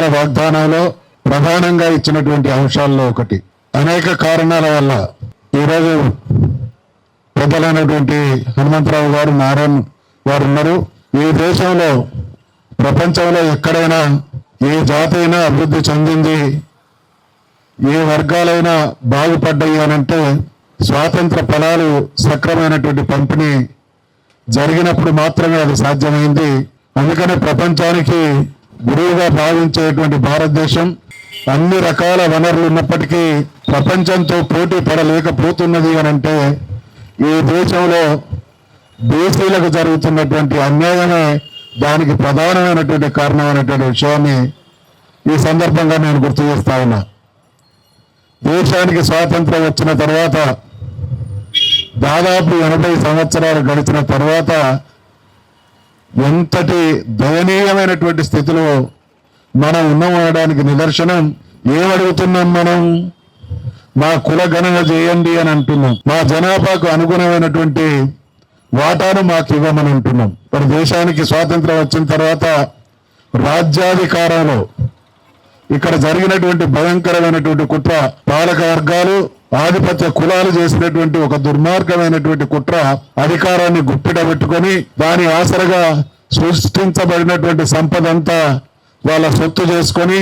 ఎన్నికల వాగ్దానంలో ప్రధానంగా ఇచ్చినటువంటి అంశాల్లో ఒకటి. అనేక కారణాల వల్ల ఈరోజు పెద్దలైనటువంటి హనుమంతరావు గారు నారాయణ్ వారు ఉన్నారు. ఈ దేశంలో ప్రపంచంలో ఎక్కడైనా ఏ జాతి అయినా అభివృద్ధి చెందింది ఏ వర్గాలైనా బాగుపడ్డాయి అనంటే స్వాతంత్ర ఫలాలు సక్రమైనటువంటి పంపిణీ జరిగినప్పుడు మాత్రమే అది సాధ్యమైంది. అందుకనే ప్రపంచానికి గురువుగా భావించేటువంటి భారతదేశం అన్ని రకాల వనరులు ఉన్నప్పటికీ ప్రపంచంతో పోటీ పడలేకపోతున్నది అని అంటే ఈ దేశంలో బీసీలకు జరుగుతున్నటువంటి అన్యాయమే దానికి ప్రధానమైనటువంటి కారణమైనటువంటి విషయాన్ని ఈ సందర్భంగా నేను గుర్తు చేస్తా ఉన్నా. దేశానికి స్వాతంత్రం వచ్చిన తర్వాత దాదాపు ఎనభై సంవత్సరాలు గడిచిన తర్వాత ఎంతటి దయనీయమైనటువంటి స్థితిలో మనం ఉన్నామనడానికి నిదర్శనం ఏమడుగుతున్నాం మనం? మా కుల గణన చేయండి అని అంటున్నాం. మా జనాభాకు అనుగుణమైనటువంటి వాటాను మాకు ఇవ్వమని అంటున్నాం. మరి దేశానికి స్వాతంత్రం వచ్చిన తర్వాత రాజ్యాధికారంలో ఇక్కడ జరిగినటువంటి భయంకరమైనటువంటి కుట్ర పాలక వర్గాలు ఆధిపత్య కులాలు చేసినటువంటి ఒక దుర్మార్గమైనటువంటి కుట్ర అధికారాన్ని గుప్పిట పెట్టుకొని దాని ఆసరగా సృష్టించబడినటువంటి సంపద అంతా వాళ్ళ సొత్తు చేసుకొని